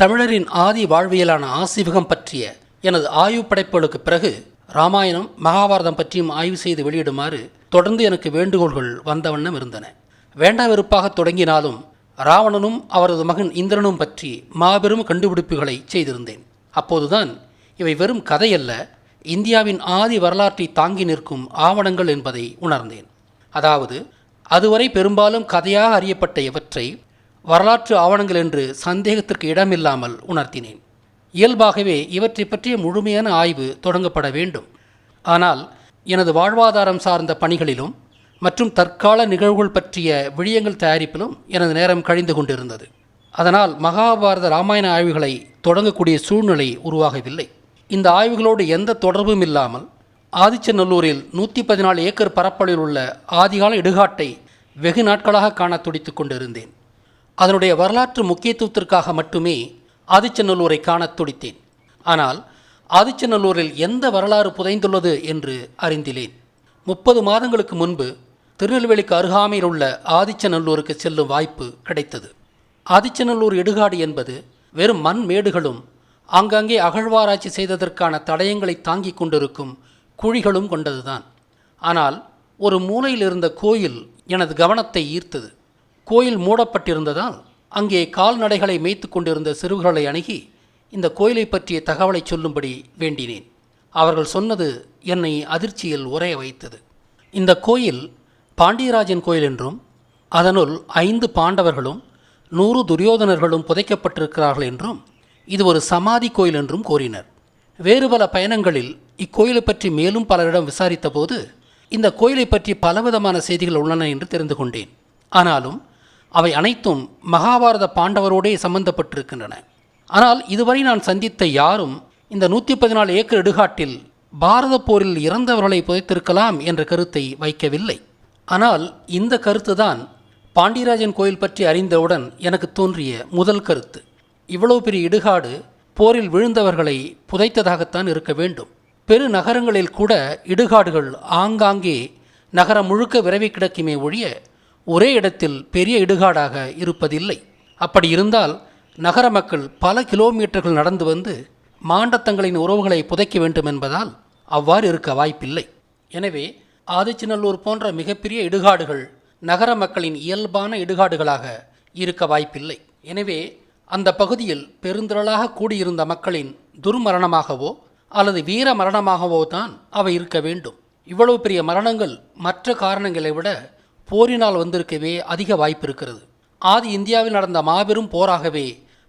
தமிழரின் ஆதி வாழ்வியலான ஆசிவகம் பற்றிய எனது ஆய்வு படைப்புகளுக்கு பிறகு ராமாயணம் மகாபாரதம் பற்றியும் ஆய்வு செய்து வெளியிடுமாறு தொடர்ந்து எனக்கு வேண்டுகோள்கள் வந்த வண்ணம் இருந்தன. வேண்டா வெறுப்பாக தொடங்கினாலும் ராவணனும் அவரது மகன் இந்திரனும் பற்றி மாபெரும் கண்டுபிடிப்புகளை செய்திருந்தேன். அப்போதுதான் இவை வெறும் கதையல்ல இந்தியாவின் ஆதி வரலாற்றை தாங்கி நிற்கும் ஆவணங்கள் என்பதை உணர்ந்தேன். அதாவது அதுவரை பெரும்பாலும் கதையாக அறியப்பட்ட இவற்றை வரலாற்று ஆவணங்கள் என்று சந்தேகத்திற்கு இடமில்லாமல் உணர்த்தினேன். இயல்பாகவே இவற்றை பற்றிய முழுமையான ஆய்வு தொடங்கப்பட வேண்டும். ஆனால் எனது வாழ்வாதாரம் சார்ந்த பணிகளிலும் மற்றும் தற்கால நிகழ்வுகள் பற்றிய விழியங்கள் தயாரிப்பிலும் எனது நேரம் கழிந்து கொண்டிருந்தது. அதனால் மகாபாரத ராமாயண ஆய்வுகளை தொடங்கக்கூடிய சூழ்நிலை உருவாகவில்லை. இந்த ஆய்வுகளோடு எந்த தொடர்பும் இல்லாமல் ஆதிச்சநல்லூரில் நூற்றி பதினாலு ஏக்கர் பரப்பளவில் உள்ள ஆதிகால இடுகாட்டை வெகு நாட்களாக காண துடித்து கொண்டிருந்தேன். அதனுடைய வரலாற்று முக்கியத்துவத்திற்காக மட்டுமே ஆதிச்சநல்லூரை காணத் துடித்தேன். ஆனால் ஆதிச்சநல்லூரில் எந்த வரலாறு புதைந்துள்ளது என்று அறிந்திலேன். முப்பது மாதங்களுக்கு முன்பு திருநெல்வேலிக்கு அருகாமையில் உள்ள ஆதிச்சநல்லூருக்கு செல்லும் வாய்ப்பு கிடைத்தது. ஆதிச்சநல்லூர் இடுகாடு என்பது வெறும் மண் மேடுகளும் ஆங்காங்கே அகழ்வாராய்ச்சி செய்ததற்கான தடயங்களை தாங்கிக் கொண்டிருக்கும் குழிகளும் கொண்டதுதான். ஆனால் ஒரு மூலையில் இருந்த கோயில் எனது கவனத்தை ஈர்த்தது. கோயில் மூடப்பட்டிருந்ததால் அங்கே கால்நடைகளை மேய்த்து கொண்டிருந்த சிறுவர்களை அணுகி இந்த கோயிலை பற்றிய தகவலை சொல்லும்படி வேண்டினேன். அவர்கள் சொன்னது என்னை அதிர்ச்சியில் உரைய வைத்தது. இந்த கோயில் பாண்டியராஜன் கோயில் என்றும் அதனுள் ஐந்து பாண்டவர்களும் நூறு துரியோதனர்களும் புதைக்கப்பட்டிருக்கிறார்கள் என்றும் இது ஒரு சமாதி கோயில் என்றும் கூறினர். வேறு பல பயணங்களில் இக்கோயிலை பற்றி மேலும் பலரிடம் விசாரித்தபோது இந்த கோயிலை பற்றி பலவிதமான செய்திகள் உள்ளன என்று தெரிந்து கொண்டேன். ஆனாலும் அவை அனைத்தும் மகாபாரத பாண்டவரோடே சம்பந்தப்பட்டிருக்கின்றன. ஆனால் இதுவரை நான் சந்தித்த யாரும் இந்த நூற்றி பதினாலு ஏக்கர் இடுகாட்டில் பாரத போரில் இறந்தவர்களை புதைத்திருக்கலாம் என்ற கருத்தை வைக்கவில்லை. ஆனால் இந்த கருத்துதான் பாண்டியராஜன் கோயில் பற்றி அறிந்தவுடன் எனக்கு தோன்றிய முதல் கருத்து. இவ்வளவு பெரிய இடுகாடு போரில் விழுந்தவர்களை புதைத்ததாகத்தான் இருக்க வேண்டும். பெரு நகரங்களில் கூட இடுகாடுகள் ஆங்காங்கே நகரம் முழுக்க விரவி கிடக்குமே ஒழிய ஒரே இடத்தில் பெரிய இடுகாடாக இருப்பதில்லை. அப்படி இருந்தால் நகர மக்கள் பல கிலோமீட்டர்கள் நடந்து வந்து மாண்டத்தங்களின் உறவுகளை புதைக்க வேண்டும் என்பதால் அவ்வாறு இருக்க வாய்ப்பில்லை. எனவே ஆதிச்சநல்லூர் போன்ற மிகப்பெரிய இடுகாடுகள் நகர மக்களின் இயல்பான இடுகாடுகளாக இருக்க வாய்ப்பில்லை. எனவே அந்த பகுதியில் பெருந்திரளாக கூடியிருந்த மக்களின் துர்மரணமாகவோ அல்லது வீர மரணமாகவோ தான் அவை இருக்க வேண்டும். இவ்வளவு பெரிய மரணங்கள் மற்ற காரணங்களை விட போரினால் வந்திருக்கவே அதிக வாய்ப்பு இருக்கிறது. ஆதி இந்தியாவில் நடந்த மாபெரும் போராகவே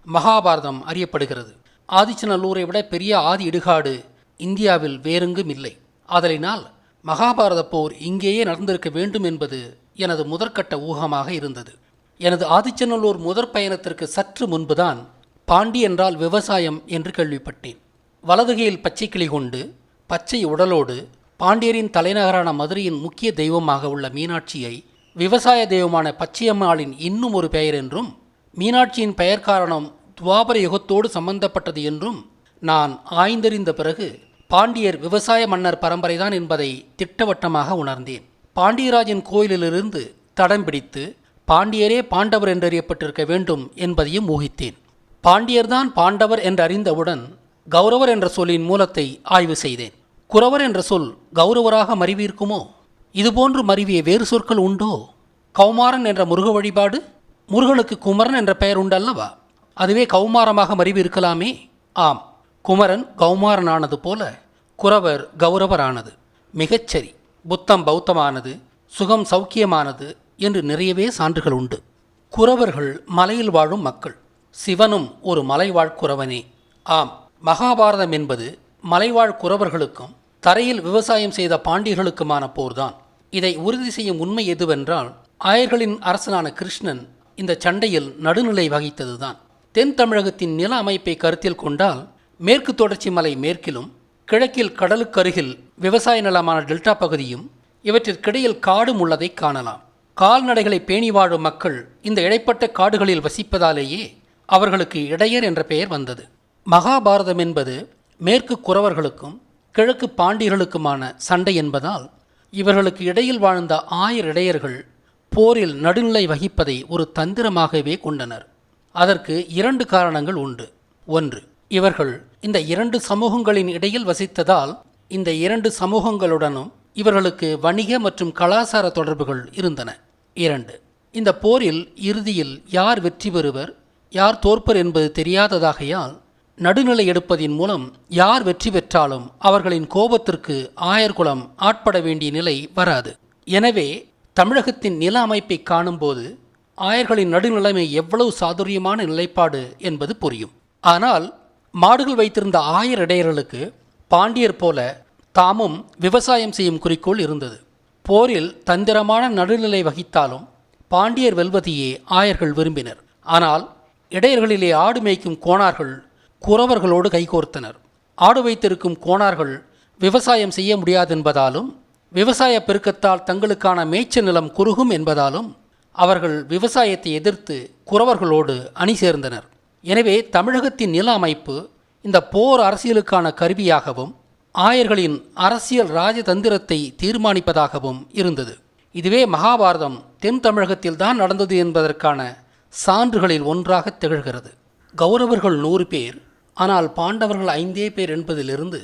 மகாபாரதம் அறியப்படுகிறது. ஆதிச்சநல்லூரை விட பெரிய ஆதி இடுகாடு இந்தியாவில் வேறெங்கும் இல்லை. அதனால் மகாபாரத போர் இங்கேயே நடந்திருக்க வேண்டும் என்பது எனது முதற்கட்ட ஊகமாக இருந்தது. எனது ஆதிச்சநல்லூர் முதற் பயணத்திற்கு சற்று முன்புதான் பாண்டி என்றால் விவசாயம் என்று கேள்விப்பட்டேன். வலதுகையில் பச்சை கிளி கொண்டு பச்சை உடலோடு பாண்டியரின் தலைநகரான மதுரையின் முக்கிய தெய்வமாக உள்ள மீனாட்சியை விவசாய தெய்வமான பச்சையம்மாளின் இன்னும் ஒரு பெயர் என்றும் மீனாட்சியின் பெயர் காரணம் துவாபர யுகத்தோடு சம்பந்தப்பட்டது என்றும் நான் ஆய்ந்தறிந்த பிறகு பாண்டியர் விவசாய மன்னர் பரம்பரைதான் என்பதை திட்டவட்டமாக உணர்ந்தேன். பாண்டியராஜன் கோயிலிலிருந்து தடம் பிடித்து பாண்டியரே பாண்டவர் என்றறியப்பட்டிருக்க வேண்டும் என்பதையும் ஊகித்தேன். பாண்டியர்தான் பாண்டவர் என்றறிந்தவுடன் கௌரவர் என்ற சொல்லின் மூலத்தை ஆய்வு செய்தேன். குறவர் என்ற சொல் கௌரவராக மருவியிருக்குமோ இதுபோன்று மருவிய வேறு சொற்கள் உண்டோ? கௌமாரன் என்ற முருக வழிபாடு முருகனுக்கு குமரன் என்ற பெயர் உண்டல்லவா? அதுவே கௌமாரமாக மருவி இருக்கலாமே ஆம் குமரன் கௌமாரனானது போல குறவர் கௌரவரானது. மிகச்சரி புத்தம் பௌத்தமானது சுகம் சௌக்கியமானது என்று நிறையவே சான்றுகள் உண்டு. குறவர்கள் மலையில் வாழும் மக்கள் சிவனும் ஒரு மலைவாழ் குறவனே. ஆம் மகாபாரதம் என்பது மலைவாழ் குறவர்களுக்கும் தரையில் விவசாயம் செய்த பாண்டியர்களுக்குமான போர்தான். இதை உறுதி செய்யும் உண்மை எதுவென்றால் ஆயர்களின் அரசனான கிருஷ்ணன் இந்த சண்டையில் நடுநிலை வகித்ததுதான். தென் தமிழகத்தின் நில அமைப்பை கருத்தில் கொண்டால் மேற்கு தொடர்ச்சி மலை மேற்கிலும் கிழக்கில் கடலுக்கருகில் விவசாய நிலமான டெல்டா பகுதியும் இவற்றிற்கிடையில் காடும் உள்ளதை காணலாம். கால்நடைகளை பேணி வாழும் மக்கள் இந்த இடைப்பட்ட காடுகளில் வசிப்பதாலேயே அவர்களுக்கு இடையர் என்ற பெயர் வந்தது. மகாபாரதம் என்பது மேற்கு குறவர்களுக்கும் கிழக்கு பாண்டியர்களுக்குமான சண்டை என்பதால் இவர்களுக்கு இடையில் வாழ்ந்த ஆயிர இடையர்கள் போரில் நடுநிலை வகிப்பதை ஒரு தந்திரமாகவே கொண்டனர். அதற்கு இரண்டு காரணங்கள் உண்டு. ஒன்று இவர்கள் இந்த இரண்டு சமூகங்களின் இடையில் வசித்ததால் இந்த இரண்டு சமூகங்களுடனும் இவர்களுக்கு வணிக மற்றும் கலாச்சார தொடர்புகள் இருந்தன. இரண்டு இந்த போரில் இறுதியில் யார் வெற்றி பெறுவர் யார் தோற்பர் என்பது தெரியாததாகையால் நடுநிலை எடுப்பதின் மூலம் யார் வெற்றி பெற்றாலும் அவர்களின் கோபத்திற்கு ஆயர்குலம் ஆட்பட வேண்டிய நிலை வராது. எனவே தமிழகத்தின் நில அமைப்பை காணும்போது ஆயர்களின் நடுநிலைமை எவ்வளவு சாதுரியமான நிலைப்பாடு என்பது புரியும். ஆனால் மாடுகள் வைத்திருந்த ஆயர் இடையர்களுக்கு பாண்டியர் போல தாமும் விவசாயம் செய்யும் குறிக்கோள் இருந்தது. போரில் தந்திரமான நடுநிலை வகித்தாலும் பாண்டியர் வெல்வதையே ஆயர்கள் விரும்பினர். ஆனால் இடையர்களிலே ஆடு மேய்க்கும் கோணார்கள் குறவர்களோடு கைகோர்த்தனர் ஆடு வைத்திருக்கும் கோணார்கள் விவசாயம் செய்ய முடியாதென்பதாலும் விவசாய பெருக்கத்தால் தங்களுக்கான மேய்ச்சல் நிலம் குறுகும் என்பதாலும் அவர்கள் விவசாயத்தை எதிர்த்து குறவர்களோடு அணி சேர்ந்தனர். எனவே தமிழகத்தின் நில அமைப்பு இந்த போர் அரசியலுக்கான கருவியாகவும் ஆயர்களின் அரசியல் ராஜதந்திரத்தை தீர்மானிப்பதாகவும் இருந்தது. இதுவே மகாபாரதம் தென் தமிழகத்தில்தான் நடந்தது என்பதற்கான சான்றுகளில் ஒன்றாக திகழ்கிறது. கௌரவர்கள் நூறு பேர் ஆனால் பாண்டவர்கள் ஐந்தே பேர் என்பதிலிருந்து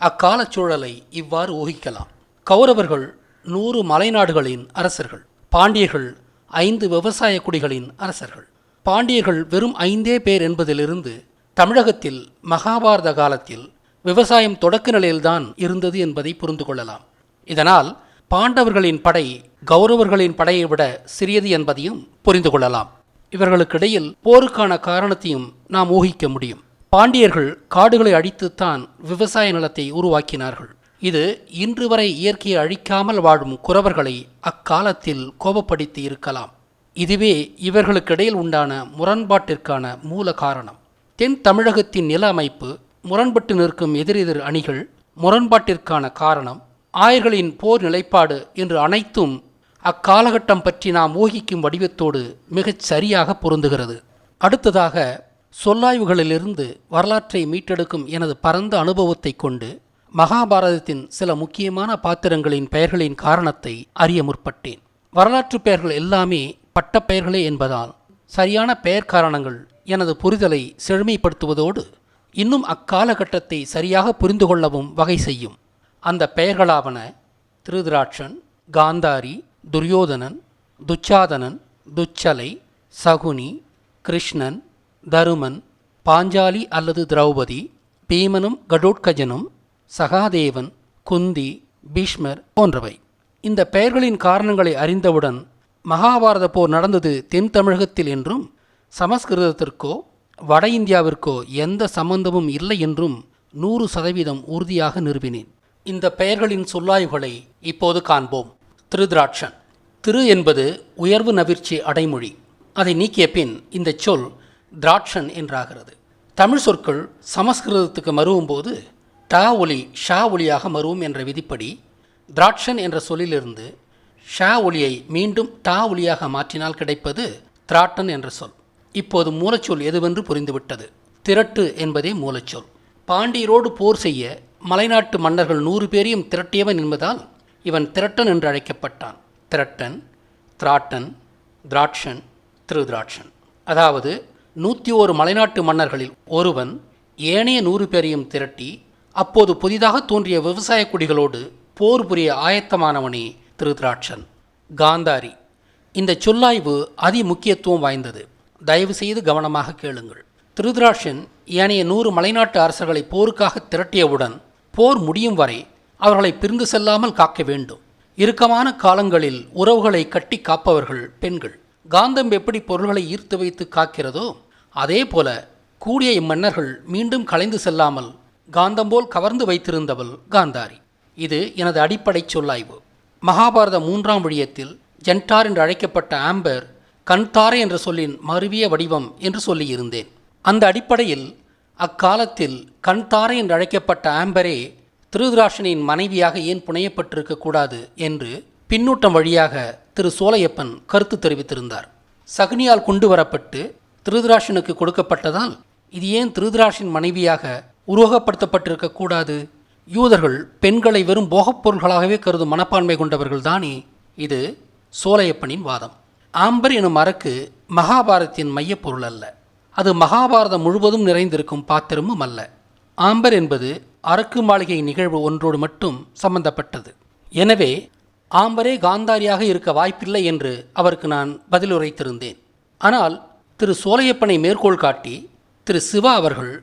அக்காலச் சூழலை இவ்வாறு ஊகிக்கலாம். கௌரவர்கள் நூறு மலைநாடுகளின் அரசர்கள் பாண்டியர்கள் ஐந்து விவசாய குடிகளின் அரசர்கள். பாண்டியர்கள் வெறும் ஐந்தே பேர் என்பதிலிருந்து தமிழகத்தில் மகாபாரத காலத்தில் விவசாயம் தொடக்க நிலையில்தான் இருந்தது என்பதை புரிந்து கொள்ளலாம். இதனால் பாண்டவர்களின் படை கௌரவர்களின் படையை விட சிறியது என்பதையும் புரிந்து கொள்ளலாம். இவர்களுக்கிடையில் போருக்கான காரணத்தையும் நாம் ஊகிக்க முடியும். பாண்டியர்கள் காடுகளை அழித்துத்தான் விவசாய நிலத்தை உருவாக்கினார்கள். இது இன்று வரை இயற்கையை அழிக்காமல் வாழும் குறவர்களை அக்காலத்தில் கோபப்படுத்தி இருக்கலாம். இதுவே இவர்களுக்கிடையில் உண்டான முரண்பாட்டிற்கான மூல காரணம். தென் தமிழகத்தின் நில அமைப்பு முரண்பட்டு நிற்கும் எதிரெதிர் அணிகள் முரண்பாட்டிற்கான காரணம் ஆயர்களின் போர் நிலைப்பாடு என்று அனைத்தும் அக்காலகட்டம் பற்றி நாம் ஊகிக்கும் வடிவத்தோடு மிகச் சரியாக பொருந்துகிறது. அடுத்ததாக சொல்லாய்வுகளிலிருந்து வரலாற்றை மீட்டெடுக்கும் எனது பரந்த அனுபவத்தை கொண்டு மகாபாரதத்தின் சில முக்கியமான பாத்திரங்களின் பெயர்களின் காரணத்தை அறிய முற்பட்டேன். வரலாற்று பெயர்கள் எல்லாமே பட்டப்பெயர்களே என்பதால் சரியான பெயர் காரணங்கள் எனது புரிதலை செழுமைப்படுத்துவதோடு இன்னும் அக்காலகட்டத்தை சரியாக புரிந்து கொள்ளவும் வகை செய்யும். அந்த பெயர்களாவன திருதிராட்சன் காந்தாரி துரியோதனன் துச்சாதனன் துச்சலை சகுனி கிருஷ்ணன் தருமன் பாஞ்சாலி அல்லது திரௌபதி பீமனும் கடோட்கஜனும் சகாதேவன் குந்தி பீஷ்மர் போன்றவை. இந்த பெயர்களின் காரணங்களை அறிந்தவுடன் மகாபாரத போர் நடந்தது தென் தமிழகத்தில் என்றும் சமஸ்கிருதத்திற்கோ வட இந்தியாவிற்கோ எந்த சம்பந்தமும் இல்லை என்றும் நூறு சதவீதம் உறுதியாக நிறுவினேன் இந்த பெயர்களின் சொல்லாய்வுகளை இப்போது காண்போம். திருதிராட்சன். திரு என்பது உயர்வு நவிர்ச்சி அடைமொழி. அதை நீக்கிய பின் இந்த சொல் திராட்சன் என்றாகிறது. தமிழ் சொற்கள் சமஸ்கிருதத்துக்கு மருவும்போது டா ஒலி ஷா ஒலியாக மருவும் என்ற விதிப்படி திராட்சன் என்ற சொல்லிலிருந்து ஷா ஒலியை மீண்டும் டா ஒலியாக மாற்றினால் கிடைப்பது திராட்டன் என்ற சொல். இப்போது மூலச்சொல் எதுவென்று புரிந்துவிட்டது. திரட்டு என்பதே மூலச்சொல். பாண்டியரோடு போர் செய்ய மலைநாட்டு மன்னர்கள் நூறு பேரையும் திரட்டியவன் என்பதால் இவன் திரட்டன் என்று அழைக்கப்பட்டான். திரட்டன் திராட்டன் திராட்சன் திருதிராட்சன். அதாவது நூற்றி ஓரு மலைநாட்டு மன்னர்களில் ஒருவன் ஏனைய நூறு பேரையும் திரட்டி அப்போது புதிதாக தோன்றிய விவசாய குடிகளோடு போர் புரிய ஆயத்தமானவனே திருதிராட்சன் காந்தாரி இந்த சொல்லாய்வு அதி முக்கியத்துவம் வாய்ந்தது. தயவு செய்து கவனமாக கேளுங்கள். திருத்ராட்சன் ஏனைய நூறு மலைநாட்டு அரசர்களை போருக்காக திரட்டியவுடன் போர் முடியும் வரை அவர்களை பிரிந்து செல்லாமல் காக்க வேண்டும். இறுக்கமான காலங்களில் உறவுகளை கட்டி காப்பவர்கள் பெண்கள். காந்தம் எப்படி பொருள்களை ஈர்த்து வைத்து காக்கிறதோ அதே போல கூடிய இம்மன்னர்கள் மீண்டும் கலைந்து செல்லாமல் காந்தம் போல் கவர்ந்து வைத்திருந்தவள் காந்தாரி. இது எனது அடிப்படை சொல்லாய்வு. மகாபாரத மூன்றாம் விழியத்தில் ஜென்டார் என்று அழைக்கப்பட்ட ஆம்பர் கண்தாரை என்ற சொல்லின் மருவிய வடிவம் என்று சொல்லியிருந்தேன். அந்த அடிப்படையில் அக்காலத்தில் கண்தாரை என்று அழைக்கப்பட்ட ஆம்பரே திருதராஷனின் மனைவியாக ஏன் புனையப்பட்டிருக்கக்கூடாது என்று பின்னூட்டம் வழியாக திரு சோலையப்பன் கருத்து தெரிவித்திருந்தார். சகுனியால் கொண்டு வரப்பட்டு திருதராஷனுக்கு கொடுக்கப்பட்டதால் இது ஏன் திருதராஷின் மனைவியாக உருவகப்படுத்தப்பட்டிருக்க கூடாது? யூதர்கள் பெண்களை வெறும் போகப் பொருள்களாகவே கருதும் மனப்பான்மை கொண்டவர்கள் தானே இது சோலையப்பனின் வாதம். ஆம்பர் எனும் அரக்கு மகாபாரத்தின் மையப்பொருள் அல்ல. அது மகாபாரதம் முழுவதும் நிறைந்திருக்கும் பாத்திரமும் அல்ல. ஆம்பர் என்பது அரக்கு மாளிகை நிகழ்வு ஒன்றோடு மட்டும் சம்பந்தப்பட்டது. எனவே ஆம்பரே காந்தாரியாக இருக்க வாய்ப்பில்லை என்று அவருக்கு நான் பதிலுரைத்திருந்தேன். ஆனால் திரு சோலையப்பனை மேற்கோள் காட்டி திரு சிவா அவர்கள்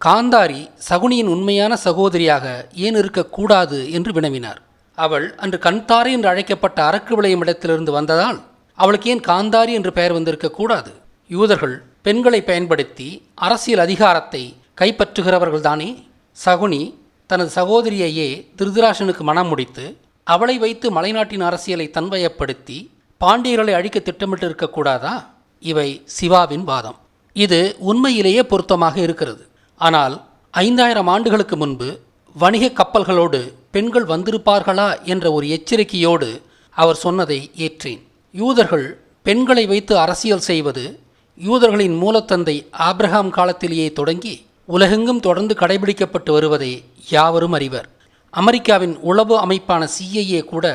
காந்தாரி சகுனியின் உண்மையான சகோதரியாக ஏன் இருக்கக்கூடாது என்று வினவினார். அவள் அன்று கண்தாரி என்று அழைக்கப்பட்ட அரக்கு விளையும் இடத்திலிருந்து வந்ததால் அவளுக்கு ஏன் காந்தாரி என்று பெயர் வந்திருக்கக்கூடாது யூதர்கள் பெண்களை பயன்படுத்தி அரசியல் அதிகாரத்தை கைப்பற்றுகிறவர்கள்தானே? சகுனி தனது சகோதரியையே திருதராஷனுக்கு மனம் முடித்து அவளை வைத்து மலைநாட்டின் அரசியலை தன்வயப்படுத்தி பாண்டியர்களை அழிக்க திட்டமிட்டு இருக்கக்கூடாதா இவை சிவாவின் வாதம். இது உண்மையிலேயே பொருத்தமாக இருக்கிறது. ஆனால் ஐந்தாயிரம் ஆண்டுகளுக்கு முன்பு வணிக கப்பல்களோடு பெண்கள் வந்திருப்பார்களா என்ற ஒரு எச்சரிக்கையோடு அவர் சொன்னதை ஏற்றேன். யூதர்கள் பெண்களை வைத்து அரசியல் செய்வது யூதர்களின் மூலத்தந்தை ஆப்ரஹாம் காலத்திலேயே தொடங்கி உலகெங்கும் தொடர்ந்து கடைபிடிக்கப்பட்டு வருவதை யாவரும் அறிவர். அமெரிக்காவின் உளவு அமைப்பான சிஐஏ கூட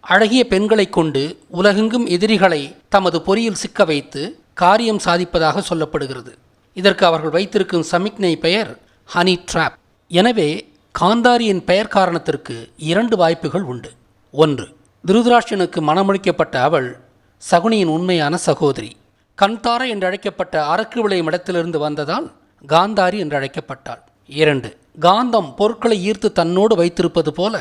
அழகிய பெண்களை கொண்டு உலகெங்கும் எதிரிகளை தமது பொறியில் சிக்க வைத்து காரியம் சாதிப்பதாக சொல்லப்படுகிறது. இதற்கு அவர்கள் வைத்திருக்கும் சமிக்ஞை பெயர் ஹனி ட்ராப் எனவே காந்தாரியின் பெயர் காரணத்திற்கு இரண்டு வாய்ப்புகள் உண்டு. ஒன்று திருதராஷ்டிரனுக்கு மணமளிக்கப்பட்ட அவள் சகுனியின் உண்மையான சகோதரி. கண்தாரா என்றழைக்கப்பட்ட அரக்கு விளையும் இடத்திலிருந்து வந்ததால் காந்தாரி என்று அழைக்கப்பட்டாள் இரண்டு காந்தம் பொருட்களை ஈர்த்து தன்னோடு வைத்திருப்பது போல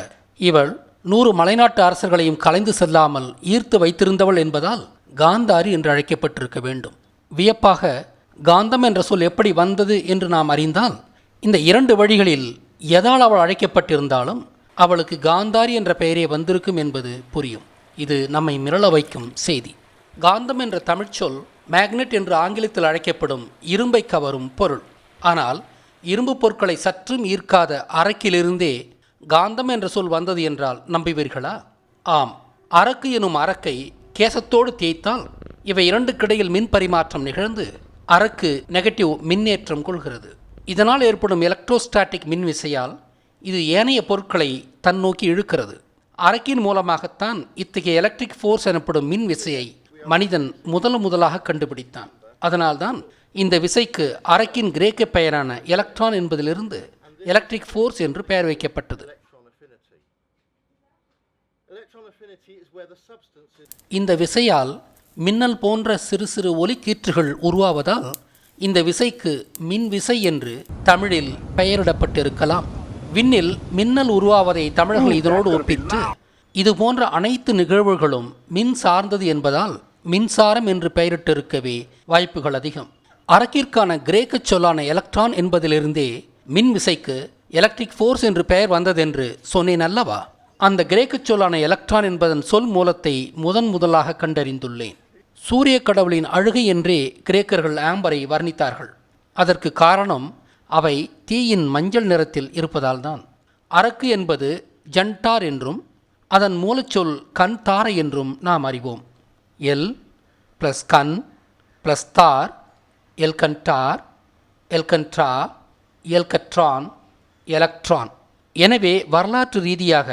இவள் நூறு மலைநாட்டு அரசர்களையும் கலைந்து செல்லாமல் ஈர்த்து வைத்திருந்தவள் என்பதால் காந்தாரி என்று அழைக்கப்பட்டிருக்க வேண்டும். வியப்பாக காந்தம் என்ற சொல் எப்படி வந்தது என்று நாம் அறிந்தால் இந்த இரண்டு வழிகளில் எதால் அவள் அழைக்கப்பட்டிருந்தாலும் அவளுக்கு காந்தாரி என்ற பெயரே வந்திருக்கும் என்பது புரியும். இது நம்மை மிரள வைக்கும் செய்தி. காந்தம் என்ற தமிழ்ச்சொல் மேக்னெட் என்று ஆங்கிலத்தில் அழைக்கப்படும் இரும்பை கவரும் பொருள். ஆனால் இரும்பு பொருட்களை சற்றும் ஈர்க்காத அரக்கிலிருந்தே காந்தம் என்ற சொல் வந்தது என்றால் நம்புவீர்களா? ஆம். அரக்கு எனும் அரக்கை கேசத்தோடு தேய்த்தால் இவை இரண்டுக்கிடையில் மின் பரிமாற்றம் நிகழ்ந்து அரக்கு நெகட்டிவ் மின்னேற்றம் கொள்கிறது. இதனால் ஏற்படும் எலக்ட்ரோஸ்டாட்டிக் மின் விசையால் இது ஏனைய பொருட்களை தன் நோக்கி இழுக்கிறது. அரக்கின் மூலமாகத்தான் இத்தகைய எலக்ட்ரிக் ஃபோர்ஸ் எனப்படும் மின் விசையை மனிதன் முதல் முதலாக கண்டுபிடித்தான். அதனால்தான் இந்த விசைக்கு அரக்கின் கிரேக்க பெயரான எலக்ட்ரான் என்பதிலிருந்து எலக்ட்ரிக் ஃபோர்ஸ் என்று பெயர் வைக்கப்பட்டது. இந்த விசையால் மின்னல் போன்ற சிறு சிறு ஒலிக்கீற்றுகள் உருவாவதால் இந்த விசைக்கு மின் விசை என்று தமிழில் பெயரிடப்பட்டிருக்கலாம். விண்ணில் மின்னல் உருவாவதை தமிழர்கள் இதனோடு ஒப்பிட்டு இது போன்ற அனைத்து நிகழ்வுகளும் மின் சார்ந்தது என்பதால் மின்சாரம் என்று பெயரிட்டிருக்கவே வாய்ப்புகள் அதிகம். அரக்கிற்கான கிரேக்க சொல்லான எலக்ட்ரான் என்பதிலிருந்தே மின் விசைக்கு எலக்ட்ரிக் ஃபோர்ஸ் என்று பெயர் வந்ததென்று சொன்னேன் அல்லவா? அந்த கிரேக்க சொல்லான எலக்ட்ரான் என்பதன் சொல் மூலத்தை முதன் முதலாக கண்டறிந்துள்ளேன். சூரிய கடவுளின் அழுகை என்றே கிரேக்கர்கள் ஆம்பரை வர்ணித்தார்கள். அதற்கு காரணம் அவை தீயின் மஞ்சள் நிறத்தில் இருப்பதால்தான் அரக்கு என்பது ஜன்டார் என்றும் அதன் மூலச்சொல் கண் தாரை என்றும் நாம் அறிவோம். எல் ப்ளஸ் கண் ப்ளஸ் தார் எல்கன்டார் எல்கன்ட்ரா எல்கட்ரான் எலக்ட்ரான். எனவே வரலாற்று ரீதியாக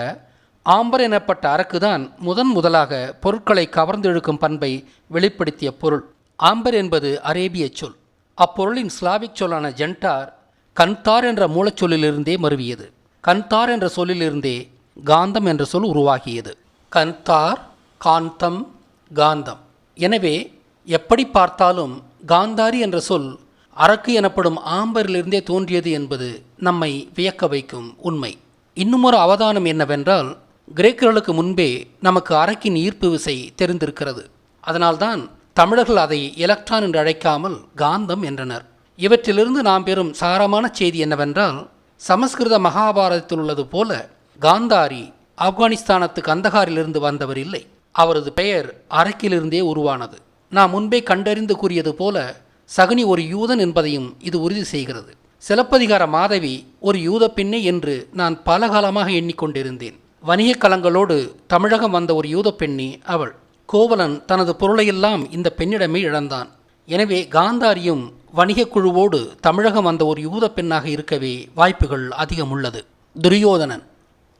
ஆம்பர் எனப்பட்ட அரக்குதான் முதன் முதலாக பொருட்களை கவர்ந்தெழுக்கும் பண்பை வெளிப்படுத்திய பொருள். ஆம்பர் என்பது அரேபிய சொல். அப்பொருளின் ஸ்லாவிக் சொல்லான ஜென்டார் கன்தார் என்ற மூலச்சொல்லிலிருந்தே மருவியது. கன்தார் என்ற சொல்லிலிருந்தே காந்தம் என்ற சொல் உருவாகியது. கன்தார் காந்தம் காந்தம். எனவே எப்படி பார்த்தாலும் காந்தாரி என்ற சொல் அரக்கு எனப்படும் ஆம்பரிலிருந்தே தோன்றியது என்பது நம்மை வியக்க வைக்கும் உண்மை. இன்னுமொரு அவதானம் என்னவென்றால் கிரேக்கர்களுக்கு முன்பே நமக்கு அரக்கின் ஈர்ப்பு விசை தெரிந்திருக்கிறது. அதனால்தான் தமிழர்கள் அதை எலக்ட்ரான் என்று அழைக்காமல் காந்தம் என்றனர். இவற்றிலிருந்து நாம் பெறும் சாரமான செய்தி என்னவென்றால் சமஸ்கிருத மகாபாரதத்தில் உள்ளது போல காந்தாரி ஆப்கானிஸ்தானத்து கந்தகாரிலிருந்து வந்தவர் இல்லை. அவரது பெயர் அரக்கிலிருந்தே உருவானது. நான் முன்பே கண்டறிந்து கூறியது போல சகுனி ஒரு யூதன் என்பதையும் இது உறுதி செய்கிறது. சிலப்பதிகார மாதவி ஒரு யூத பெண்ணே என்று நான் பல காலமாக எண்ணிக்கொண்டிருந்தேன். வணிகக் கலங்களோடு தமிழகம் வந்த ஒரு யூத பெண்ணே அவள். கோவலன் தனது பொருளையெல்லாம் இந்த பெண்ணிடமே இழந்தான். எனவே காந்தாரியும் வணிகக் குழுவோடு தமிழகம் வந்த ஒரு யூத பெண்ணாக இருக்கவே வாய்ப்புகள் அதிகம் உள்ளது துரியோதனன்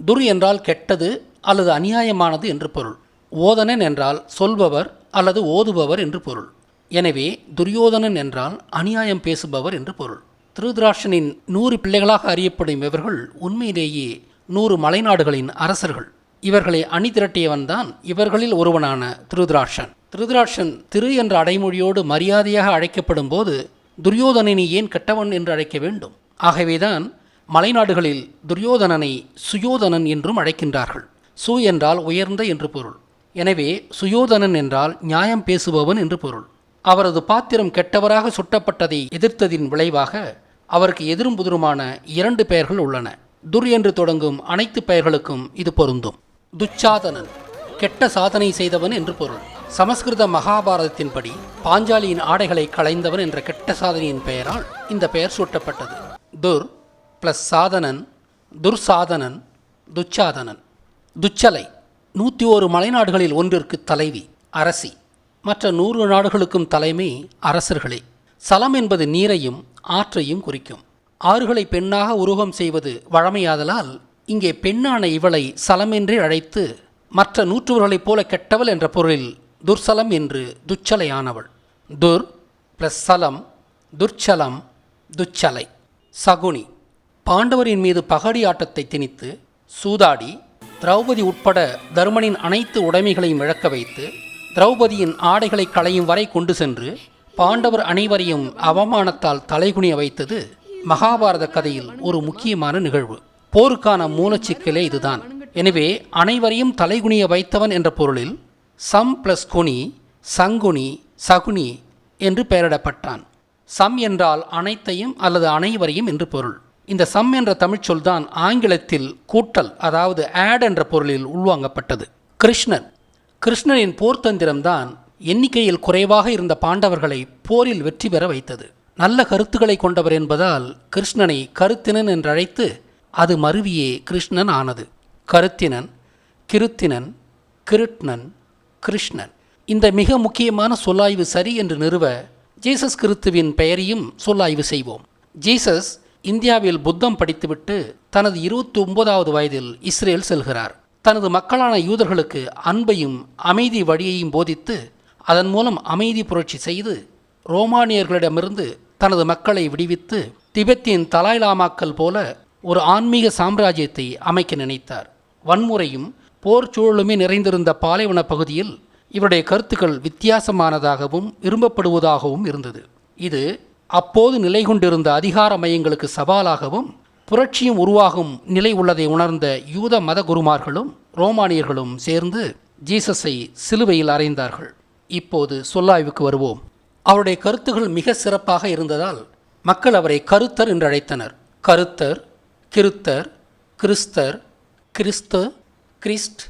துர் என்றால் கெட்டது அல்லது அநியாயமானது என்று பொருள். ஓதனன் என்றால் சொல்பவர் அல்லது ஓதுபவர் என்று பொருள். எனவே துரியோதனன் என்றால் அநியாயம் பேசுபவர் என்று பொருள். திருதராஷனின் நூறு பிள்ளைகளாக அறியப்படும் இவர்கள் உண்மையிலேயே நூறு மலைநாடுகளின் அரசர்கள். இவர்களை அணி திரட்டியவன்தான் இவர்களில் ஒருவனான திருதராஷன் திருதராஷன் திரு என்ற அடைமொழியோடு மரியாதையாக அழைக்கப்படும் போது துரியோதனனை ஏன் கெட்டவன் என்று அழைக்க வேண்டும்? ஆகவேதான் மலைநாடுகளில் துரியோதனனை சுயோதனன் என்றும் அழைக்கின்றார்கள். சு என்றால் உயர்ந்த என்று பொருள். எனவே சுயோதனன் என்றால் நியாயம் பேசுபவன் என்று பொருள். அவரது பாத்திரம் கெட்டவராக சுட்டப்பட்டதை எதிர்த்ததின் விளைவாக அவருக்கு எதிரும் புதிருமான இரண்டு பெயர்கள் உள்ளன. துர் என்று தொடங்கும் அனைத்து பெயர்களுக்கும் இது பொருந்தும். துச்சாதனன் கெட்ட சாதனை செய்தவன் என்று பொருள். சமஸ்கிருத மகாபாரதத்தின்படி பாஞ்சாலியின் ஆடைகளை களைந்தவன் என்ற கெட்ட சாதனையின் பெயரால் இந்த பெயர் சூட்டப்பட்டது. துர் பிளஸ் சாதனன் துர்சாதனன் துச்சாதனன். துச்சலை நூற்றி ஒரு மலைநாடுகளில் ஒன்றிற்கு தலைவி அரசி. மற்ற நூறு நாடுகளுக்கும் தலைமை அரசர்களே. சலம் என்பது நீரையும் ஆற்றையும் குறிக்கும். ஆறுகளை பெண்ணாக உருவம் செய்வது வழமையாதலால் இங்கே பெண்ணான இவளை சலம் என்றே அழைத்து மற்ற நூற்றுவர்களைப் போல கெட்டவள் என்ற பொருளில் துர்சலம் என்று துச்சலையானவள். துர் ப்ளஸ் சலம் துர்ச்சலம் துச்சலை. சகுனி. பாண்டவரின் மீது பகடி ஆட்டத்தை திணித்து சூதாடி திரௌபதி உட்பட தருமனின் அனைத்து உடைமைகளையும் இழக்க வைத்து திரௌபதியின் ஆடைகளை களையும் வரை கொண்டு சென்று பாண்டவர் அனைவரையும் அவமானத்தால் தலைகுனிய வைத்தது மகாபாரத கதையில் ஒரு முக்கியமான நிகழ்வு. போருக்கான மூலச்சிக்கலே இதுதான். எனவே அனைவரையும் தலைகுனிய வைத்தவன் என்ற பொருளில் சம் பிளஸ் குனி சங்குனி சகுனி என்று பெயரிடப்பட்டான். சம் என்றால் அனைத்தையும் அல்லது அனைவரையும் என்று பொருள். இந்த சம் என்ற தமிழ்ச்சொல் தான் ஆங்கிலத்தில் கூட்டல் அதாவது ஆட் என்ற பொருளில் உள்வாங்கப்பட்டது. கிருஷ்ணன். கிருஷ்ணனின் போர்த்தந்திரம்தான் எண்ணிக்கையில் குறைவாக இருந்த பாண்டவர்களை போரில் வெற்றி பெற வைத்தது. நல்ல கருத்துக்களை கொண்டவர் என்பதால் கிருஷ்ணனை கருத்தினன் என்றழைத்து அது மருவியே கிருஷ்ணன் ஆனது. கருத்தினன் கிருத்தினன் கிருட்ணன் கிருஷ்ணன். இந்த மிக முக்கியமான சொல்லாய்வு சரி என்று நிறுவ ஜீசஸ் கிறித்துவின் பெயரையும் சொல்லாய்வு செய்வோம். ஜீசஸ் இந்தியாவில் புத்தம் படித்துவிட்டு தனது இருபத்தி ஒன்பதாவது வயதில் இஸ்ரேல் செல்கிறார். தனது மக்களான யூதர்களுக்கு அன்பையும் அமைதி வழியையும் போதித்து அதன் மூலம் அமைதி புரட்சி செய்து ரோமானியர்களிடமிருந்து தனது மக்களை விடுவித்து திபெத்தின் தலாய் லாமாக்கள் போல ஒரு ஆன்மீக சாம்ராஜ்யத்தை அமைக்க நினைத்தார். வன்முறையும் போர் சூழலுமே நிறைந்திருந்த பாலைவன பகுதியில் இவருடைய கருத்துக்கள் வித்தியாசமானதாகவும் விரும்பப்படுவதாகவும் இருந்தது. இது அப்போது நிலை கொண்டிருந்த அதிகார மையங்களுக்கு சவாலாகவும் புரட்சியும் உருவாகும் நிலை உள்ளதை உணர்ந்த யூத மத குருமார்களும் ரோமானியர்களும் சேர்ந்து ஜீசஸை சிலுவையில் அறைந்தார்கள். இப்போது சொல்லாய்வுக்கு வருவோம். அவருடைய கருத்துகள் மிக சிறப்பாக இருந்ததால் மக்கள் அவரை கருத்தர் என்று அழைத்தனர். கருத்தர் கிருத்தர் கிறிஸ்தர் கிறிஸ்து கிறிஸ்ட்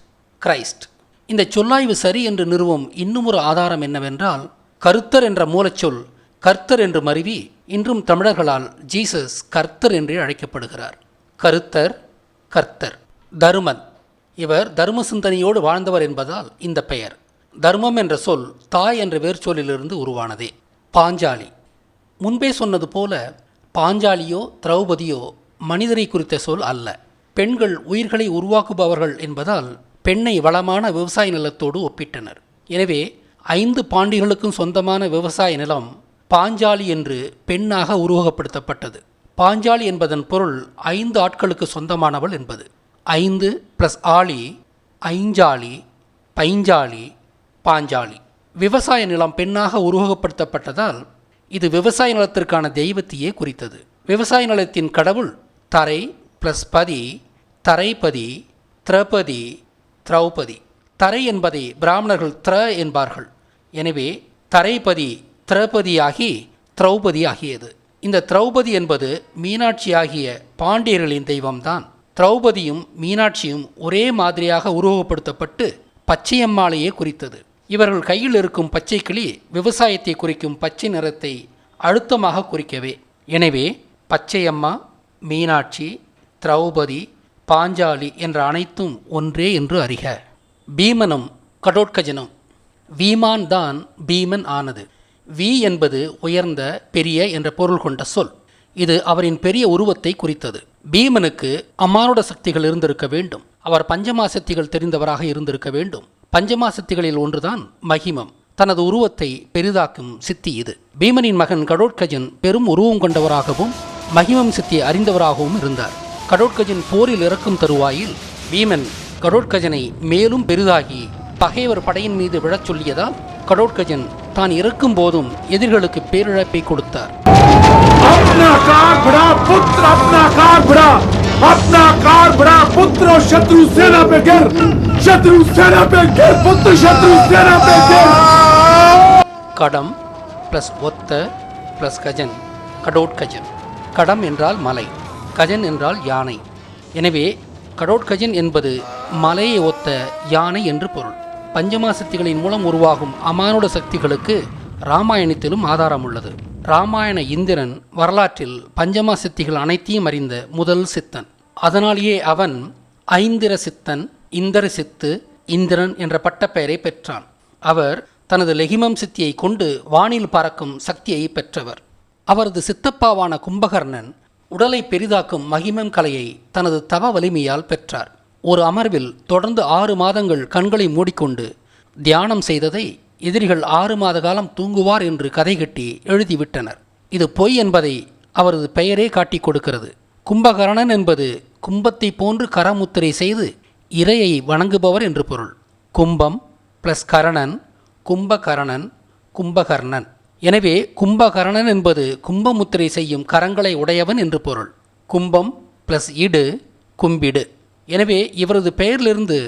கிரைஸ்ட். இந்த சொல்லாய்வு சரி என்று நிறுவும் இன்னுமொரு ஆதாரம் என்னவென்றால் கருத்தர் என்ற மூலச்சொல் கர்த்தர் என்று மருவி இன்றும் தமிழர்களால் ஜீசஸ் கர்த்தர் என்றே அழைக்கப்படுகிறார். கருத்தர் கர்த்தர். தருமன். இவர் தர்ம சிந்தனையோடு வாழ்ந்தவர் என்பதால் இந்த பெயர். தர்மம் என்ற சொல் தாய் என்ற வேர்ச்சொல்லிலிருந்து உருவானதே. பாஞ்சாலி. முன்பே சொன்னது போல பாஞ்சாலியோ திரௌபதியோ மனிதரை குறித்த சொல் அல்ல. பெண்கள் உயிர்களை உருவாக்குபவர்கள் என்பதால் பெண்ணை வளமான விவசாய நிலத்தோடு ஒப்பிட்டனர். எனவே ஐந்து பாண்டியர்களுக்கும் சொந்தமான விவசாய நிலம் பாஞ்சாலி என்று பெண்ணாக உருவகப்படுத்தப்பட்டது. பாஞ்சாலி என்பதன் பொருள் ஐந்து ஆட்களுக்கு சொந்தமானவள் என்பது. ஐந்து ப்ளஸ் ஆளி ஐஞ்சாலி பைஞ்சாலி பாஞ்சாலி. விவசாய நிலம் பெண்ணாக உருவகப்படுத்தப்பட்டதால் இது விவசாய நிலத்திற்கான தெய்வத்தையே குறித்தது. விவசாய நிலத்தின் கடவுள் தரை ப்ளஸ் பதி தரைபதி திரபதி திரௌபதி. தரை என்பதை பிராமணர்கள் திர என்பார்கள். எனவே தரைபதி திரௌபதியாகி திரௌபதி ஆகியது இந்த திரௌபதி என்பது மீனாட்சி ஆகிய பாண்டியர்களின் தெய்வம்தான். திரௌபதியும் மீனாட்சியும் ஒரே மாதிரியாக உருவகப்படுத்தப்பட்டு பச்சையம்மாளையே குறித்தது. இவர்கள் கையில் இருக்கும் பச்சை கிளி விவசாயத்தை குறிக்கும் பச்சை நிறத்தை அழுத்தமாக குறிக்கவே. எனவே பச்சையம்மா மீனாட்சி திரௌபதி பாஞ்சாலி என்ற அனைத்தும் ஒன்றே என்று அறிக. பீமனும் கடோட்கஜனும். வீமான் தான் பீமன் ஆனது. வி என்பது உயர்ந்த பெரிய என்ற பொருள் கொண்ட சொல். இது அவரின் பெரிய உருவத்தை குறித்தது. பீமனுக்கு அமானுட சக்திகள் இருந்திருக்க வேண்டும். அவர் பஞ்சமா சக்திகள் தெரிந்தவராக இருந்திருக்க வேண்டும். பஞ்சமா சக்திகளில் ஒன்றுதான் மகிமம். தனது உருவத்தை பெரிதாக்கும் சித்தி இது. பீமனின் மகன் கடோட்கஜன் பெரும் உருவம் கொண்டவராகவும் மகிமம் சித்தியை அறிந்தவராகவும் இருந்தார். கடோட்கஜன் போரில் இறக்கும் தருவாயில் பீமன் கடோட்கஜனை மேலும் பெரிதாகி பகைவர் படையின் மீது விழச் சொல்லியதால் கடோட்கஜன் தான் இறக்கும் போதும் எதிரிகளுக்கு பேரிழப்பை கொடுத்தார் अपना कार बड़ा पुत्र अपना कार बड़ा अपना कार बड़ा पुत्र और शत्रु सेना पे गिर शत्रु सेना पे गिर पुत्र शत्रु सेना पे गिर கடம் ப்ளஸ் ஒத்த ப்ளஸ் கஜன் கடோட்கஜன் கடம் என்றால் மலை கஜன் என்றால் யானை எனவே கடோட்கஜன் என்பது மலையை ஒத்த யானை என்று பொருள் பஞ்சமா சக்திகளின் மூலம் உருவாகும் அமானுட சக்திகளுக்கு ராமாயணத்திலும் ஆதாரம் உள்ளது ராமாயண இந்திரன் வரலாற்றில் பஞ்சமா சித்திகள் அனைத்தையும் அறிந்த முதல் சித்தன். அதனாலேயே அவன் ஐந்திர சித்தன் இந்திர சித்து இந்திரன் என்ற பட்டப்பெயரை பெற்றான். அவர் தனது லெகிமம் சித்தியை கொண்டு வானில் பறக்கும் சக்தியை பெற்றவர். அவரது சித்தப்பாவான கும்பகர்ணன் உடலை பெரிதாக்கும் மகிமம் கலையை தனது தவ வலிமையால் பெற்றார். ஒரு அமர்வில் தொடர்ந்து ஆறு மாதங்கள் கண்களை மூடிக்கொண்டு தியானம் செய்ததை எதிரிகள் ஆறு மாத காலம் தூங்குவார் என்று கதை கட்டி எழுதிவிட்டனர். இது பொய் என்பதை அவரது பெயரே காட்டிக் கொடுக்கிறது. கும்பகரணன் என்பது கும்பத்தை போன்று கரமுத்திரை செய்து இறையை வணங்குபவர் என்று பொருள். கும்பம் பிளஸ் கரணன் கும்பகரணன் கும்பகர்ணன். எனவே கும்பகரணன் என்பது கும்பமுத்திரை செய்யும் கரங்களை உடையவன் என்று பொருள். கும்பம் பிளஸ் இடு கும்பிடு. எனவே இவரது பெயரிலிருந்து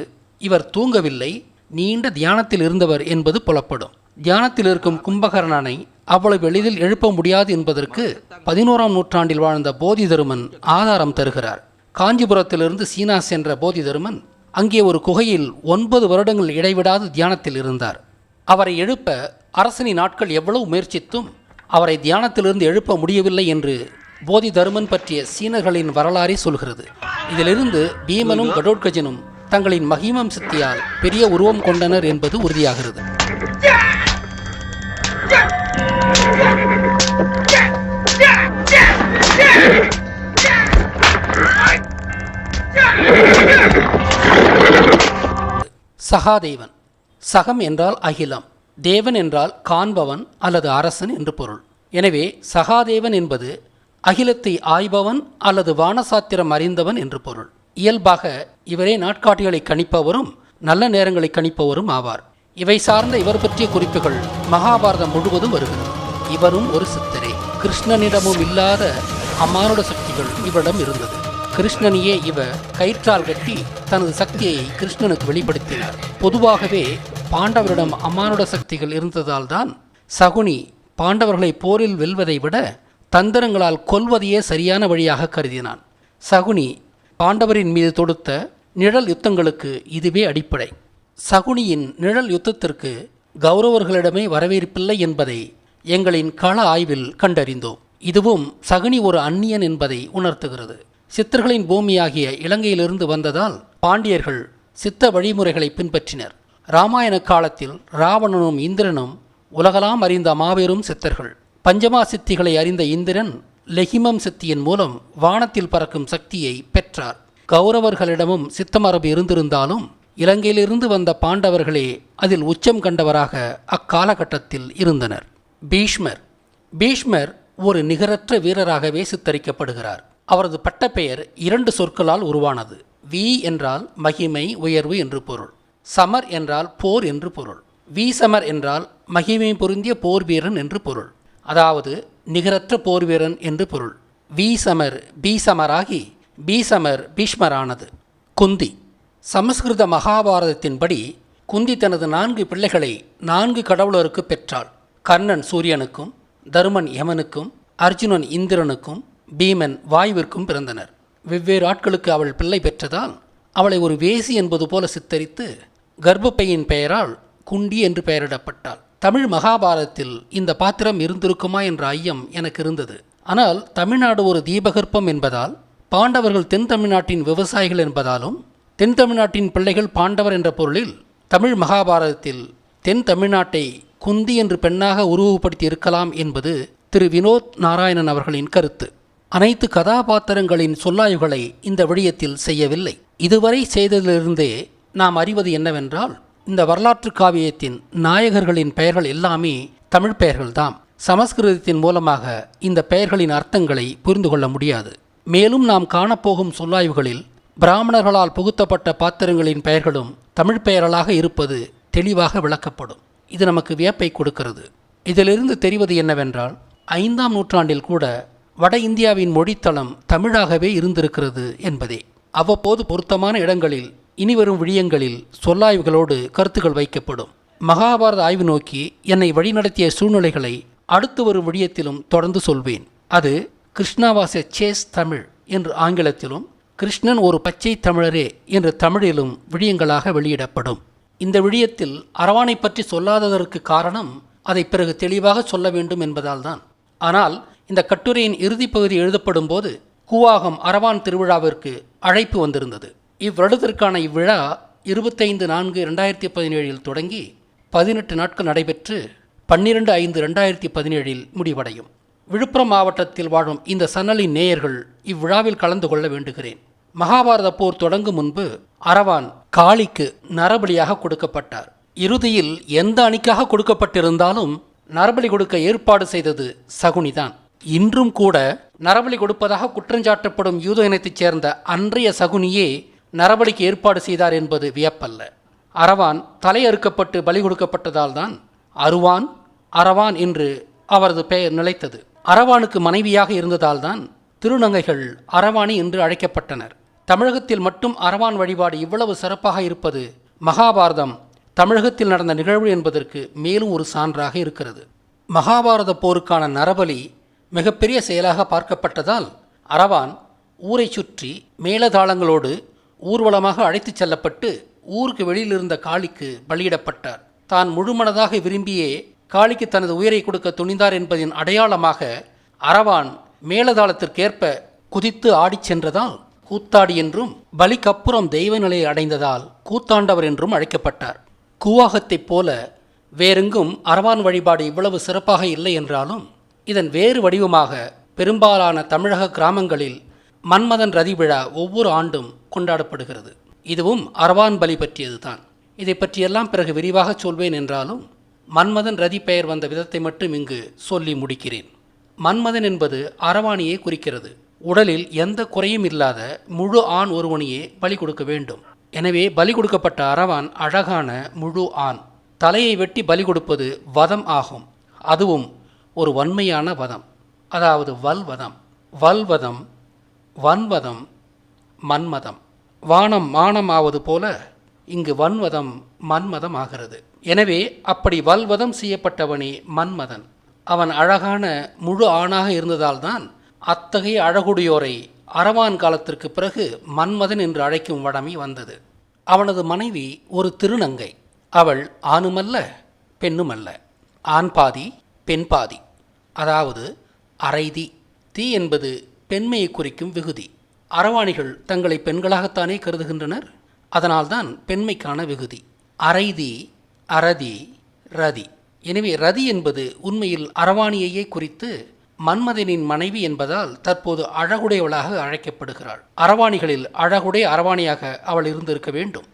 இவர் தூங்கவில்லை நீண்ட தியானத்தில் இருந்தவர் என்பது புலப்படும். தியானத்தில் இருக்கும் கும்பகர்ணனை அவ்வளவு எளிதில் எழுப்ப முடியாது என்பதற்கு பதினோராம் நூற்றாண்டில் வாழ்ந்த போதிதருமன் ஆதாரம் தருகிறார். காஞ்சிபுரத்திலிருந்து சீனா சென்ற போதிதருமன் அங்கே ஒரு குகையில் ஒன்பது வருடங்கள் இடைவிடாது தியானத்தில் இருந்தார். அவரை எழுப்ப அரசனின் நாட்கள் எவ்வளவு முயற்சித்தும் அவரை தியானத்திலிருந்து எழுப்ப முடியவில்லை என்று போதி தர்மன் பற்றிய சீனர்களின் வரலாறே சொல்கிறது. இதிலிருந்து பீமனும் கடோட்கஜனும் தங்களின் மகிமம் சக்தியால் பெரிய உருவம் கொண்டனர் என்பது உறுதியாகிறது. சகாதேவன். சகம் என்றால் அகிலம் தேவன் என்றால் காண்பவன் அல்லது அரசன் என்று பொருள். எனவே சகாதேவன் என்பது அகிலத்தை ஆய்பவன் அல்லது வானசாத்திரம் அறிந்தவன் என்று பொருள். இயல்பாக இவரே நாட்காட்டிகளை கணிப்பவரும் நல்ல நேரங்களை கணிப்பவரும் ஆவார். இவை சார்ந்த இவர் பற்றிய குறிப்புகள் மகாபாரதம் முழுவதும் வருகிறது. இவரும் ஒரு சித்தரே. கிருஷ்ணனிடமும் இல்லாத அமானுட சக்திகள் இவரிடம் இருந்தது. கிருஷ்ணனையே இவர் கயிற்றால் கட்டி தனது சக்தியை கிருஷ்ணனுக்கு வெளிப்படுத்தினார். பொதுவாகவே பாண்டவரிடம் அமானுட சக்திகள் இருந்ததால் தான் சகுனி பாண்டவர்களை போரில் வெல்வதை விட தந்திரங்களால் கொல்வதையே சரியான வழியாக கருதினான். சகுனி பாண்டவரின் மீது தொடுத்த நிழல் யுத்தங்களுக்கு இதுவே அடிப்படை. சகுனியின் நிழல் யுத்தத்திற்கு கௌரவர்களிடமே வரவேற்பில்லை என்பதை எங்களின் கள ஆய்வில் கண்டறிந்தோம். இதுவும் சகுனி ஒரு அந்நியன் என்பதை உணர்த்துகிறது. சித்தர்களின் பூமியாகிய இலங்கையிலிருந்து வந்ததால் பாண்டியர்கள் சித்த வழிமுறைகளை பின்பற்றினர். இராமாயண காலத்தில் ராவணனும் இந்திரனும் உலகலாம் அறிந்த மாபெரும் சித்தர்கள். பஞ்சமா சித்திகளை அறிந்த இந்திரன் லெஹிமம் சித்தியின் மூலம் வானத்தில் பறக்கும் சக்தியை பெற்றார். கௌரவர்களிடமும் சித்தமரபு இருந்திருந்தாலும் இலங்கையிலிருந்து வந்த பாண்டவர்களே அதில் உச்சம் கண்டவராக அக்காலகட்டத்தில் இருந்தனர். பீஷ்மர். பீஷ்மர் ஒரு நிகரற்ற வீரராகவே சித்தரிக்கப்படுகிறார். அவரது பட்டப்பெயர் இரண்டு சொற்களால் உருவானது. வி என்றால் மகிமை உயர்வு என்று பொருள். சமர் என்றால் போர் என்று பொருள். வீசமர் என்றால் மகிமை பொருந்திய போர் வீரன் என்று பொருள். அதாவது நிகரற்ற போர் வீரன் என்று பொருள். வீசமர் பீசமராகி பீசமர் பீஷ்மரானது. குந்தி. சமஸ்கிருத மகாபாரதத்தின்படி குந்தி தனது நான்கு பிள்ளைகளை நான்கு கடவுளருக்கு பெற்றாள். கர்ணன் சூரியனுக்கும் தருமன் யமனுக்கும் அர்ஜுனன் இந்திரனுக்கும் பீமன் வாயுவிற்கும் பிறந்தனர். வெவ்வேறு ஆட்களுக்கு அவள் பிள்ளை பெற்றதால் அவளை ஒரு வேசி என்பது போல சித்தரித்து கர்ப்பப்பையின் பெயரால் குண்டி என்று பெயரிடப்பட்டாள். தமிழ் மகாபாரதத்தில் இந்த பாத்திரம் இருந்திருக்குமா என்ற ஐயம் எனக்கு இருந்தது. ஆனால் தமிழ்நாடு ஒரு தீபகற்பம் என்பதால் பாண்டவர்கள் தென் தமிழ்நாட்டின் விவசாயிகள் என்பதாலும் தென் தமிழ்நாட்டின் பிள்ளைகள் பாண்டவர் என்ற பொருளில் தமிழ் மகாபாரதத்தில் தென் தமிழ்நாட்டை குந்தி என்று பெண்ணாக உருவப்படுத்தி இருக்கலாம் என்பது திரு வினோத் நாராயணன் அவர்களின் கருத்து. அனைத்து கதாபாத்திரங்களின் சொல்லாய்வுகளை இந்த விடயத்தில் செய்யவில்லை. இதுவரை செய்ததிலிருந்தே நாம் அறிவது என்னவென்றால் இந்த வரலாற்று காவியத்தின் நாயகர்களின் பெயர்கள் எல்லாமே தமிழ் பெயர்கள்தாம். சமஸ்கிருதத்தின் மூலமாக இந்த பெயர்களின் அர்த்தங்களை புரிந்து கொள்ள முடியாது. மேலும் நாம் காணப்போகும் சொல்லாய்வுகளில் பிராமணர்களால் புகுத்தப்பட்ட பாத்திரங்களின் பெயர்களும் தமிழ் பெயர்களாக இருப்பது தெளிவாக விளக்கப்படும். இது நமக்கு வியப்பை கொடுக்கிறது. இதிலிருந்து தெரிவது என்னவென்றால் ஐந்தாம் நூற்றாண்டில் கூட வட இந்தியாவின் மொழித்தளம் தமிழாகவே இருந்திருக்கிறது என்பதே. அவ்வப்போது பொருத்தமான இடங்களில் இனிவரும் விழியங்களில் சொல்லாய்வுகளோடு கருத்துக்கள் வைக்கப்படும். மகாபாரத ஆய்வு நோக்கி என்னை வழிநடத்திய சூழ்நிலைகளை அடுத்து வரும் விழியத்திலும் தொடர்ந்து சொல்வேன். அது கிருஷ்ணாவாச சேஸ் தமிழ் என்று ஆங்கிலத்திலும் கிருஷ்ணன் ஒரு பச்சை தமிழரே என்று தமிழிலும் விழியங்களாக வெளியிடப்படும். இந்த விழியத்தில் அரவானை பற்றி சொல்லாததற்கு காரணம் அதை பிறகு தெளிவாக சொல்ல வேண்டும் என்பதால்தான். ஆனால் இந்த கட்டுரையின் இறுதிப்பகுதி எழுதப்படும் போது கூவாகம் அரவான் திருவிழாவிற்கு அழைப்பு வந்திருந்தது. இவ்வருடத்திற்கான இவ்விழா இருபத்தைந்து நான்கு ரெண்டாயிரத்தி பதினேழில் தொடங்கி பதினெட்டு நாட்கள் நடைபெற்று பன்னிரண்டு ஐந்து ரெண்டாயிரத்தி பதினேழில் முடிவடையும். விழுப்புரம் மாவட்டத்தில் வாழும் இந்த சன்னலின் நேயர்கள் இவ்விழாவில் கலந்து கொள்ள வேண்டுகிறேன். மகாபாரத போர் தொடங்கும் முன்பு அரவான் காளிக்கு நரபலியாக கொடுக்கப்பட்டார். இறுதியில் எந்த அணிக்காக கொடுக்கப்பட்டிருந்தாலும் நரபலி கொடுக்க ஏற்பாடு செய்தது சகுனிதான். இன்றும் கூட நரபலி கொடுப்பதாக குற்றஞ்சாட்டப்படும் யூத இனத்தைச் சேர்ந்த அன்றைய சகுனியே நரபலிக்கு ஏற்பாடு செய்தார் என்பது வியப்பல்ல. அரவான் தலை அறுக்கப்பட்டு பலி கொடுக்கப்பட்டதால் தான் அருவான் அரவான் என்று அவரது பெயர் நிலைத்தது. அரவானுக்கு மனைவியாக இருந்ததால்தான் திருநங்கைகள் அரவாணி என்று அழைக்கப்பட்டனர். தமிழகத்தில் மட்டும் அரவான் வழிபாடு இவ்வளவு சிறப்பாக இருப்பது மகாபாரதம் தமிழகத்தில் நடந்த நிகழ்வு என்பதற்கு மேலும் ஒரு சான்றாக இருக்கிறது. மகாபாரத போருக்கான நரபலி மிகப்பெரிய செயலாக பார்க்கப்பட்டதால் அரவான் ஊரை சுற்றி மேலதாளங்களோடு ஊர்வலமாக அழைத்துச் செல்லப்பட்டு ஊருக்கு வெளியில் இருந்த காளிக்கு பலியிடப்பட்டார். தான் முழுமனதாக விரும்பியே காளிக்கு தனது உயிரை கொடுக்க துணிந்தார் என்பதின் அடையாளமாக அரவான் மேலதாளத்திற்கேற்ப குதித்து ஆடிச் சென்றதால் கூத்தாடி என்றும் பலிக்கப்புறம் தெய்வ நிலையை அடைந்ததால் கூத்தாண்டவர் என்றும் அழைக்கப்பட்டார். கூவாகத்தைப் போல வேறெங்கும் அரவான் வழிபாடு இவ்வளவு சிறப்பாக இல்லை என்றாலும் இதன் வேறு வடிவமாக பெரும்பாலான தமிழக கிராமங்களில் மன்மதன் ரதி விழா ஒவ்வொரு ஆண்டும் கொண்டாடப்படுகிறது. இதுவும் அரவான் பலி பற்றியதுதான். இதை பற்றியெல்லாம் பிறகு விரிவாக சொல்வேன் என்றாலும் மன்மதன் ரதி பெயர் வந்த விதத்தை மட்டும் இங்கு சொல்லி முடிக்கிறேன். மன்மதன் என்பது அரவாணியை குறிக்கிறது. உடலில் எந்த குறையும் இல்லாத முழு ஆண் ஒருவனையே பலி கொடுக்க வேண்டும். எனவே பலி கொடுக்கப்பட்ட அரவான் அழகான முழு ஆண். தலையை வெட்டி பலி கொடுப்பது வதம் ஆகும். அதுவும் ஒரு வன்மையான வதம். அதாவது வல்வதம் வல்வதம் வன்வதம் மன்மதம். வானம் மானம் ஆவது போல இங்கு வன்வதம் மன்மதம் ஆகிறது. எனவே அப்படி வல்வதம் செய்யப்பட்டவனே மன்மதன். அவன் அழகான முழு ஆணாக இருந்ததால்தான் அத்தகைய அழகுடையோரை அரவான் காலத்திற்கு பிறகு மன்மதன் என்று அழைக்கும் வடமை வந்தது. அவனது மனைவி ஒரு திருநங்கை. அவள் ஆணுமல்ல பெண்ணுமல்ல. ஆண் பாதி பெண் பாதி. அதாவது அரைதி. தீ என்பது பெண்மையை குறிக்கும் விகுதி. அரவாணிகள் தங்களை பெண்களாகத்தானே கருதுகின்றனர்? அதனால்தான் பெண்மைக்கான விகுதி. அரைதி அரதி ரதி. எனவே ரதி என்பது உண்மையில் அரவாணியையே குறித்து மன்மதனின் மனைவி என்பதால் தற்போது அழகுடையவளாக அழைக்கப்படுகிறாள். அரவாணிகளில் அழகுடைய அரவாணியாக அவள் இருந்திருக்க வேண்டும்.